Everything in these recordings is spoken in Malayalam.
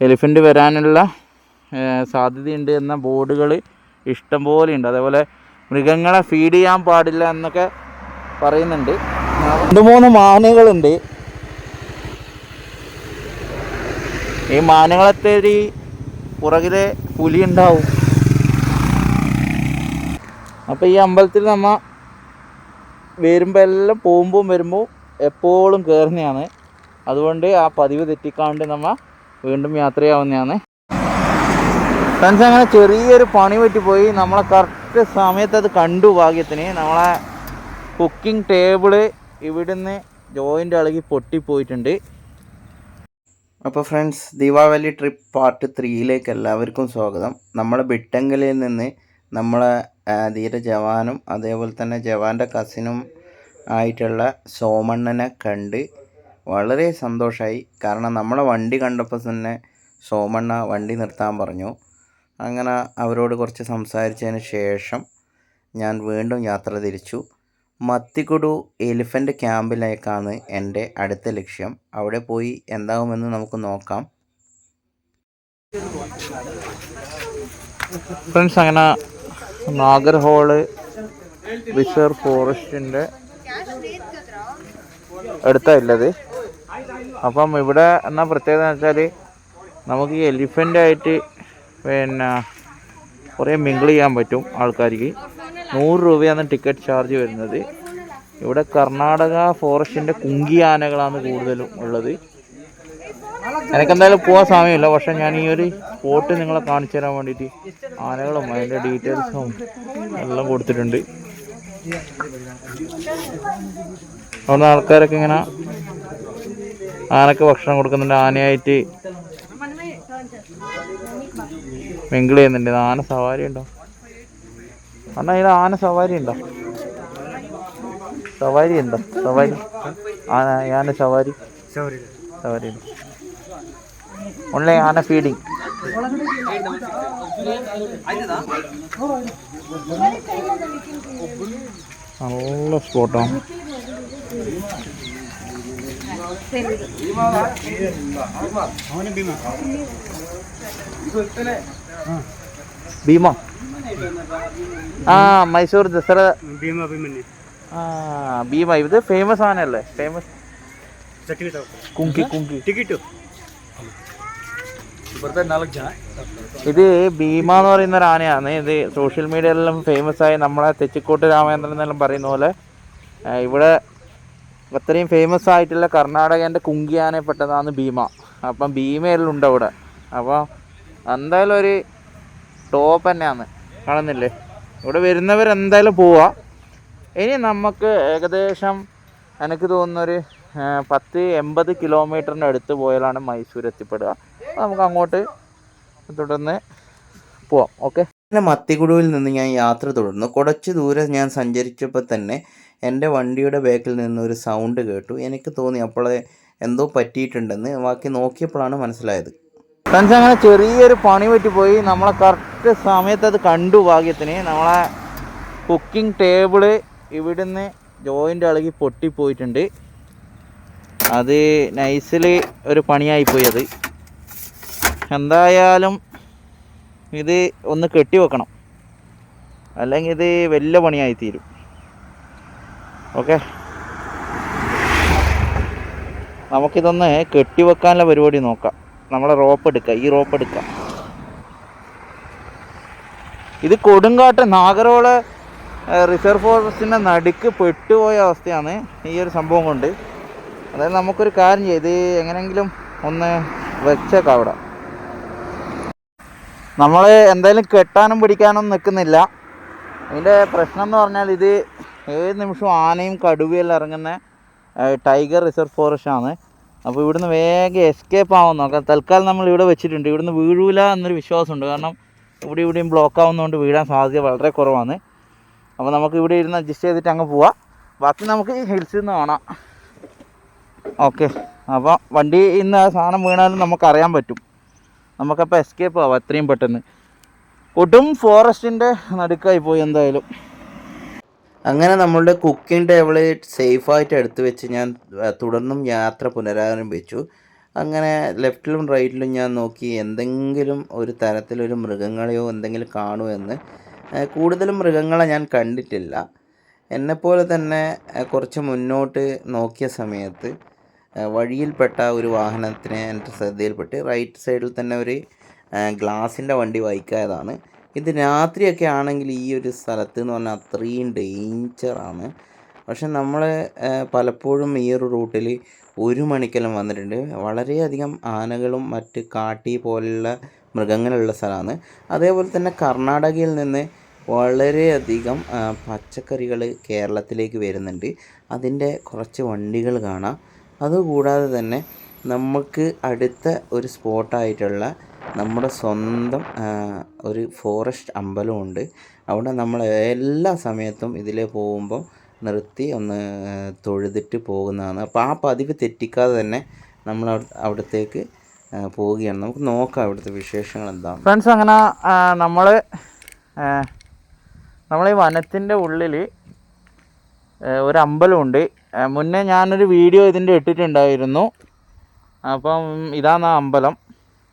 എലിഫന്റ് വരാനുള്ള സാധ്യതയുണ്ട് എന്ന ബോർഡുകൾ ഇഷ്ടംപോലെ ഉണ്ട്. അതേപോലെ മൃഗങ്ങളെ ഫീഡ് ചെയ്യാൻ പാടില്ല എന്നൊക്കെ പറയുന്നുണ്ട്. രണ്ട് മൂന്ന് മാനുകളുണ്ട്. ഈ മാനുകളെ തേടി പുറകിലെ പുലി ഉണ്ടാവും. അപ്പോൾ ഈ അമ്പലത്തിൽ നമ്മ വരുമ്പോൾ എല്ലാം പോകുമ്പോൾ വരുമ്പോൾ എപ്പോഴും കയറുന്നതാണ് അതുകൊണ്ട് ആ പതിവ് തെറ്റിക്കാണ്ട് നമ്മ വീണ്ടും യാത്രയാവുന്നതാണ് ഫ്രണ്ട്സ് അങ്ങനെ ചെറിയൊരു പണി പറ്റിപ്പോയി. നമ്മളെ കറക്റ്റ് സമയത്ത് അത് കണ്ടു ഭാഗ്യത്തിന്. നമ്മളെ കുക്കിംഗ് ടേബിൾ ഇവിടുന്ന് ജോയിന്റ് ഇളകി പൊട്ടിപ്പോയിട്ടുണ്ട്. അപ്പോൾ ഫ്രണ്ട്സ് ദീപാവലി ട്രിപ്പ് പാർട്ട് ത്രീയിലേക്ക് എല്ലാവർക്കും സ്വാഗതം. നമ്മളെ ബിട്ടങ്കലിൽ നിന്ന് നമ്മളെ ധീര ജവാനും അതേപോലെ തന്നെ ജവാന്റെ കസിനും ആയിട്ടുള്ള സോമണ്ണനെ കണ്ട് വളരെ സന്തോഷമായി കാരണം നമ്മളെ വണ്ടി കണ്ടപ്പോൾ തന്നെ സോമണ്ണ വണ്ടി നിർത്താൻ പറഞ്ഞു. അങ്ങനെ അവരോട് കുറച്ച് സംസാരിച്ചതിന് ശേഷം ഞാൻ വീണ്ടും യാത്ര തിരിച്ചു. മത്തിക്കുടു എലിഫന്റ് ക്യാമ്പിലേക്കാണ് എന്റെ അടുത്ത ലക്ഷ്യം. അവിടെ പോയി എന്താകുമെന്ന് നമുക്ക് നോക്കാം. ഫ്രണ്ട്സ് അങ്ങനെ നാഗർഹോൾ റിസർവ് ഫോറസ്റ്റിന്റെ അടുത്തായില്ലത് അപ്പം ഇവിടെ എന്നാ പ്രത്യേകത എന്ന് വെച്ചാൽ നമുക്ക് ഈ എലിഫന്റ് ആയിട്ട് പിന്നെ കുറേ മിങ്കിൾ ചെയ്യാൻ പറ്റും ആൾക്കാർക്ക്. നൂറ് രൂപയാണ് ടിക്കറ്റ് ചാർജ് വരുന്നത്. ഇവിടെ കർണാടക ഫോറസ്റ്റിന്റെ കുങ്കി ആനകളാണ് കൂടുതലും ഉള്ളത്. എനിക്കെന്തായാലും പോകാൻ സമയമില്ല. പക്ഷെ ഞാൻ ഈ ഒരു സ്പോട്ട് നിങ്ങളെ കാണിച്ചു തരാൻ വേണ്ടിയിട്ട് ആനകളും അതിന്റെ ഡീറ്റെയിൽസും എല്ലാം കൊടുത്തിട്ടുണ്ട്. അവിടെ ആൾക്കാരൊക്കെ ഇങ്ങനെ ആനക്ക് ഭക്ഷണം കൊടുക്കുന്നുണ്ട്. ആനയായിട്ട് മിങ്കിൾ ചെയ്യുന്നുണ്ട്. ആന സവാരി ഉണ്ടോ? അണ്ണാ ഇത് ആന സവാരി ഉണ്ടോ? സവാരി ഉണ്ടോ? സവാരി? ആന ആന സവാരി? സവാരി ഉണ്ടോ. ഓൺലൈൻ ആന ഫീഡിങ് നല്ല സ്പോട്ടാണ് ഭീമോ. ആ മൈസൂർ ദസറ. ഭീമ ഇത് ഫേമസ് ആണല്ലേ ഫേമസ് കുങ്കി കുങ്കി. ടിക്കറ്റ് ഇത് ഭീമ എന്ന് പറയുന്ന ഒരു ആനയാണ്. ഇത് സോഷ്യൽ മീഡിയയിലെല്ലാം ഫേമസ് ആയി നമ്മളെ തെച്ചിക്കോട്ട് രാമചന്ദ്രൻ എന്നെല്ലാം പറയുന്ന പോലെ ഇവിടെ അത്രയും ഫേമസ് ആയിട്ടുള്ള കർണാടകന്റെ കുങ്കിയാനെ പെട്ടതാണ് ഭീമ. അപ്പം ഭീമയെല്ലാം ഉണ്ട് അവിടെ. അപ്പോൾ എന്തായാലും ഒരു ടോപ്പ് തന്നെയാണ്. കാണുന്നില്ലേ? ഇവിടെ വരുന്നവർ എന്തായാലും പോവാ. ഇനി നമുക്ക് ഏകദേശം എനിക്ക് തോന്നുന്നൊരു പത്ത് എൺപത് കിലോമീറ്ററിന്റെ അടുത്ത് പോയാലാണ് മൈസൂർ എത്തിപ്പെടുക. നമുക്ക് അങ്ങോട്ട് തുടർന്ന് പോവാം. ഓക്കെ പിന്നെ മത്തിക്കുടുവിൽ നിന്ന് ഞാൻ യാത്ര തുടർന്നു. കുറച്ച് ദൂരം ഞാൻ സഞ്ചരിച്ചപ്പോൾ തന്നെ എന്റെ വണ്ടിയുടെ ബാക്കിൽ നിന്ന് ഒരു സൗണ്ട് കേട്ടു. എനിക്ക് തോന്നി അപ്പോളെ എന്തോ പറ്റിയിട്ടുണ്ടെന്ന്. ബാക്കി നോക്കിയപ്പോഴാണ് മനസ്സിലായത്. ഫ്രണ്ട്സ് അങ്ങനെ ചെറിയൊരു പണി പറ്റിപ്പോയി. നമ്മളെ കറക്റ്റ് സമയത്ത് അത് കണ്ടു ഭാഗ്യത്തിന്. നമ്മളെ കുക്കിംഗ് ടേബിൾ ഇവിടുന്ന് ജോയിന്റ് ഇളകി പൊട്ടിപ്പോയിട്ടുണ്ട്. അത് നൈസിൽ ഒരു പണിയായിപ്പോയി അത്. എന്തായാലും ഇത് ഒന്ന് കെട്ടി വെക്കണം. അല്ലെങ്കിൽ ഇത് വലിയ പണിയായി തീരും. ഓക്കെ? നമുക്കിതൊന്ന് കെട്ടി വെക്കാനുള്ള പരിപാടി നോക്കാം. നമ്മളെ റോപ്പ് എടുക്കാം. ഈ റോപ്പ് എടുക്കാം. ഇത് കൊടുങ്കാട്ട് നാഗരോള റിസർവ് ഫോറസ്റ്റിന്റെ നടുക്ക് പെട്ടുപോയ അവസ്ഥയാണ് ഈ ഒരു സംഭവം കൊണ്ട്. അതായത് നമുക്കൊരു കാര്യം ചെയ്ത് എങ്ങനെയെങ്കിലും ഒന്ന് വെച്ചേക്കാം അവിടെ. നമ്മൾ എന്തായാലും കെട്ടാനും പിടിക്കാനും നിൽക്കുന്നില്ല. ഇതിന്റെ പ്രശ്നം എന്ന് പറഞ്ഞാൽ ഇത് ഏത് നിമിഷവും ആനയും കടുവയെല്ലാം ഇറങ്ങുന്ന ടൈഗർ റിസർവ് ഫോറസ്റ്റ് ആണ്. അപ്പോൾ ഇവിടുന്ന് വേഗം എസ്കേപ്പ് ആവാൻ നോക്കാം. തൽക്കാലം നമ്മൾ ഇവിടെ വെച്ചിട്ടുണ്ട്. ഇവിടുന്ന് വീഴൂല എന്നൊരു വിശ്വാസമുണ്ട്. കാരണം ഇവിടെ ഇവിടെയും ബ്ലോക്ക് ആവുന്നതുകൊണ്ട് വീഴാൻ സാധ്യത വളരെ കുറവാണ്. അപ്പോൾ നമുക്ക് ഇവിടെ ഇരുന്ന് അഡ്ജസ്റ്റ് ചെയ്തിട്ട് അങ്ങ് പോവാം. ബാക്കി നമുക്ക് ഹിൽസിൽ നിന്ന് കാണാം. ഓക്കെ അപ്പോൾ വണ്ടി ഇന്ന് സാധനം വീണാലും നമുക്കറിയാൻ പറ്റും. നമുക്കപ്പോൾ എസ്കേപ്പ് ആവാം എത്രയും പെട്ടെന്ന്. കൊടും ഫോറസ്റ്റിന്റെ നടുക്കായി പോയി എന്തായാലും. അങ്ങനെ നമ്മളുടെ കുക്കിംഗ് ടേബിൾ സേഫായിട്ട് എടുത്തു വെച്ച് ഞാൻ തുടർന്നും യാത്ര പുനരാരംഭിച്ചു അങ്ങനെ ലെഫ്റ്റിലും റൈറ്റിലും ഞാൻ നോക്കി എന്തെങ്കിലും ഒരു തരത്തിലൊരു മൃഗങ്ങളെയോ എന്തെങ്കിലും കാണുമോ എന്ന്. കൂടുതലും മൃഗങ്ങളെ ഞാൻ കണ്ടിട്ടില്ല. എന്നെപ്പോലെ തന്നെ കുറച്ച് മുന്നോട്ട് നോക്കിയ സമയത്ത് വഴിയിൽപ്പെട്ട ഒരു വാഹനത്തിന് എന്റെ ശ്രദ്ധയിൽപ്പെട്ട് റൈറ്റ് സൈഡിൽ തന്നെ ഒരു ഗ്ലാസിന്റെ വണ്ടി വായിക്കാതാണ് ഇത് രാത്രിയൊക്കെ ആണെങ്കിൽ ഈ ഒരു സ്ഥലത്ത് എന്ന് പറഞ്ഞാൽ അത്രയും ഡേഞ്ചറാണ് പക്ഷെ നമ്മൾ പലപ്പോഴും ഈ ഒരു റൂട്ടിൽ ഒരു മണിക്കെല്ലാം വന്നിട്ടുണ്ട്. വളരെയധികം ആനകളും മറ്റ് കാട്ടി പോലുള്ള മൃഗങ്ങളുള്ള സ്ഥലമാണ്. അതേപോലെ തന്നെ കർണാടകയിൽ നിന്ന് വളരെയധികം പച്ചക്കറികൾ കേരളത്തിലേക്ക് വരുന്നുണ്ട്. അതിന്റെ കുറച്ച് വണ്ടികൾ കാണാം. അതുകൂടാതെ തന്നെ നമുക്ക് അടുത്ത ഒരു സ്പോട്ടായിട്ടുള്ള നമ്മുടെ സ്വന്തം ഒരു ഫോറസ്റ്റ് അമ്പലമുണ്ട് അവിടെ നമ്മൾ എല്ലാ സമയത്തും ഇതിലേ പോകുമ്പം നിർത്തി ഒന്ന് തൊഴുതിട്ട് പോകുന്നതാണ്. അപ്പോൾ ആ പതിവ് തെറ്റിക്കാതെ തന്നെ നമ്മൾ അവിടെ അവിടത്തേക്ക് പോവുകയാണ്. നമുക്ക് നോക്കാം അവിടുത്തെ വിശേഷങ്ങൾ എന്താണ്. ഫ്രണ്ട്സ് അങ്ങനെ നമ്മൾ നമ്മൾ ഈ വനത്തിന്റെ ഉള്ളിൽ ഒരു മുന്നേ ഞാനൊരു വീഡിയോ ഇതിന്റെ ഇട്ടിട്ടുണ്ടായിരുന്നു. അപ്പം ഇതാണ് ആ അമ്പലം.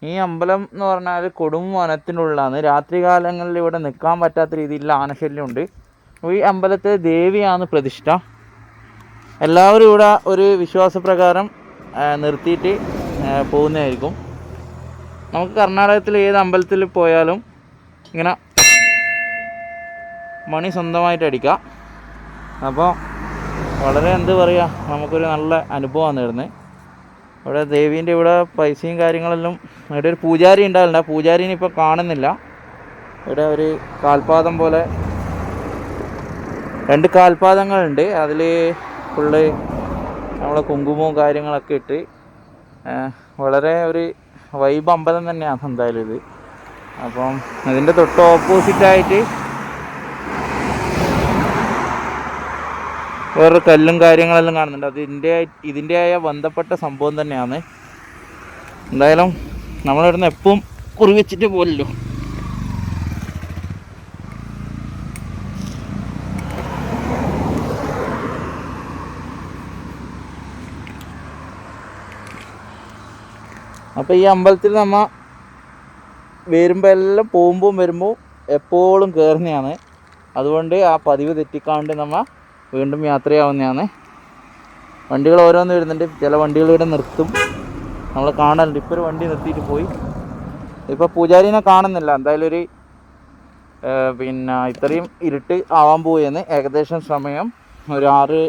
ഈ അമ്പലം എന്ന് പറഞ്ഞാൽ കൊടും വനത്തിനുള്ളതാണ് രാത്രി കാലങ്ങളിൽ ഇവിടെ നിൽക്കാൻ പറ്റാത്ത രീതിയിലുള്ള ആനശല്യമുണ്ട്. ഈ അമ്പലത്തെ ദേവിയാണ് പ്രതിഷ്ഠ. എല്ലാവരും ഇവിടെ ഒരു വിശ്വാസപ്രകാരം നിർത്തിയിട്ട് പോകുന്നതായിരിക്കും. നമുക്ക് കർണാടകത്തിൽ ഏത് അമ്പലത്തിൽ പോയാലും ഇങ്ങനെ മണി സ്വന്തമായിട്ട് അടിക്കാം അപ്പോൾ വളരെ എന്ത് പറയുക നമുക്കൊരു നല്ല അനുഭവമാണ് തരുന്നത് ഇവിടെ ദേവീന്റെ ഇവിടെ പൈസയും കാര്യങ്ങളെല്ലാം ഇവിടെ ഒരു പൂജാരി ഉണ്ടാവില്ല പൂജാരിനെ ഇപ്പോൾ കാണുന്നില്ല. ഇവിടെ ഒരു കാൽപാദം പോലെ രണ്ട് കാൽപാദങ്ങളുണ്ട്. അതിൽ ഫുള്ള് നമ്മളെ കുങ്കുമവും കാര്യങ്ങളൊക്കെ ഇട്ട് വളരെ ഒരു വൈബ് അമ്പലം തന്നെയാണ് എന്തായാലും ഇത്. അപ്പം അതിന്റെ തൊട്ട് ഓപ്പോസിറ്റായിട്ട് വേറൊരു കല്ലും കാര്യങ്ങളെല്ലാം കാണുന്നുണ്ട്. അത് ഇതിന്റെ ഇതിന്റെ ആയ ബന്ധപ്പെട്ട സംഭവം തന്നെയാണ്. എന്തായാലും നമ്മളിവിടുന്ന് എപ്പം കുറിവെച്ചിട്ട് പോലല്ലോ അപ്പോൾ ഈ അമ്പലത്തിൽ നമ്മ വരുമ്പോൾ എല്ലാം പോകുമ്പോൾ വരുമ്പോൾ എപ്പോഴും കയറുന്നതാണ് അതുകൊണ്ട് ആ പതിവ് തെറ്റിക്കാണ്ട് നമ്മ വീണ്ടും യാത്രയാവുന്നതാണ് വണ്ടികൾ ഓരോന്ന് വരുന്നുണ്ട്. ചില വണ്ടികൾ ഇവിടെ നിർത്തും. നമ്മൾ കാണാനുണ്ട്. ഇപ്പോൾ ഒരു വണ്ടി നിർത്തിയിട്ട് പോയി. ഇപ്പോൾ പൂജാരിനെ കാണുന്നില്ല. എന്തായാലും ഒരു പിന്നെ ഇത്രയും ഇരുട്ട് ആവാൻ പോയെന്ന് ഏകദേശം സമയം ഒരു ആറ്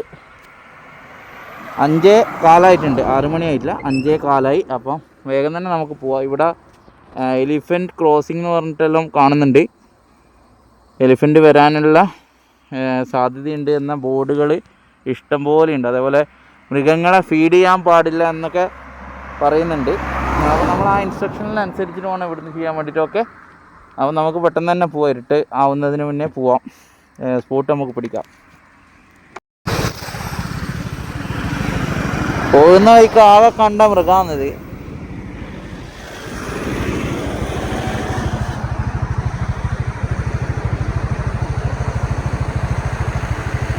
അഞ്ചേ കാലായിട്ടുണ്ട്. ആറ് മണിയായിട്ടില്ല. അഞ്ചേ കാലായി. അപ്പം വേഗം തന്നെ നമുക്ക് പോവാം. ഇവിടെ എലിഫന്റ് ക്രോസിംഗ് എന്ന് പറഞ്ഞിട്ടെല്ലാം കാണുന്നുണ്ട്. എലിഫന്റ് വരാനുള്ള സാധ്യതയുണ്ട് എന്ന ബോർഡുകൾ ഇഷ്ടംപോലെ ഉണ്ട്. അതേപോലെ മൃഗങ്ങളെ ഫീഡ് ചെയ്യാൻ പാടില്ല എന്നൊക്കെ പറയുന്നുണ്ട്. അപ്പോൾ നമ്മൾ ആ ഇൻസ്ട്രക്ഷനിലനുസരിച്ചിട്ട് വേണം ഇവിടുന്ന് ചെയ്യാൻ വേണ്ടിയിട്ടൊക്കെ അപ്പോൾ നമുക്ക് പെട്ടെന്ന് തന്നെ പോവാം. ഇരുട്ട് ആവുന്നതിന് മുന്നേ പോവാം. സ്പോട്ട് നമുക്ക് പിടിക്കാം. പോകുന്ന വഴിക്ക് ആകെ കണ്ട മൃഗമാണിത്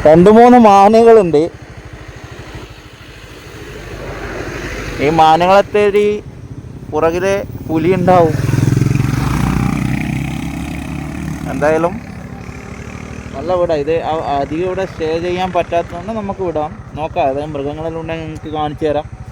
രണ്ട് മൂന്ന് മാനുകളുണ്ട് ഈ മാനുകളെ തേടി പുറകിലെ പുലി ഉണ്ടാവും. എന്തായാലും നല്ല വിടാം. ഇത് അധികം ഇവിടെ സ്റ്റേ ചെയ്യാൻ പറ്റാത്തതുകൊണ്ട് നമുക്ക് വിടാം. നോക്കാം. അതായത് മൃഗങ്ങളെല്ലാം ഉണ്ടെങ്കിൽ നിങ്ങൾക്ക് കാണിച്ചു തരാം.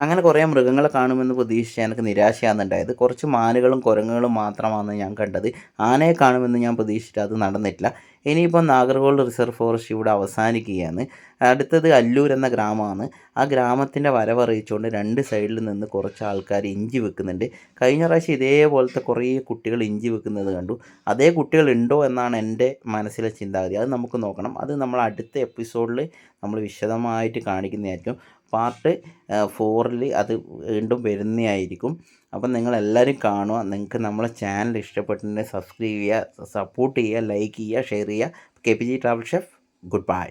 അങ്ങനെ കുറേ മൃഗങ്ങളെ കാണുമെന്ന് പ്രതീക്ഷിച്ച് എനിക്ക് നിരാശയാണെന്നുണ്ടായത് കുറച്ച് മാനുകളും കുരങ്ങുകളും മാത്രമാണ് ഞാൻ കണ്ടത്. ആനയെ കാണുമെന്ന് ഞാൻ പ്രതീക്ഷിച്ചിട്ട് അത് നടന്നിട്ടില്ല. ഇനിയിപ്പോൾ നാഗർകോൾ റിസർവ് ഫോറസ്റ്റ് ഇവിടെ അവസാനിക്കുകയാണ്. അടുത്തത് അല്ലൂർ എന്ന ഗ്രാമമാണ്. ആ ഗ്രാമത്തിന്റെ വരവറിയിച്ചുകൊണ്ട് രണ്ട് സൈഡിൽ നിന്ന് കുറച്ച് ആൾക്കാർ ഇഞ്ചി വെക്കുന്നുണ്ട്. കഴിഞ്ഞ പ്രാവശ്യം ഇതേപോലത്തെ കുറേ കുട്ടികൾ ഇഞ്ചി വെക്കുന്നത് കണ്ടു. അതേ കുട്ടികൾ ഉണ്ടോ എന്നാണ് എന്റെ മനസ്സിലെ ചിന്താഗതി. അത് നമുക്ക് നോക്കണം. അത് നമ്മൾ അടുത്ത എപ്പിസോഡിൽ നമ്മൾ വിശദമായിട്ട് കാണിക്കുന്നതായിരിക്കും പാർട്ട് ഫോറിൽ അത് വീണ്ടും വരുന്നതായിരിക്കും. അപ്പം നിങ്ങളെല്ലാവരും കാണുക. നിങ്ങൾക്ക് നമ്മളെ ചാനൽ ഇഷ്ടപ്പെട്ടിട്ടുണ്ടെങ്കിൽ സബ്സ്ക്രൈബ് ചെയ്യുക സപ്പോർട്ട് ചെയ്യുക ലൈക്ക് ചെയ്യുക ഷെയർ ചെയ്യുക. K P G travel chef goodbye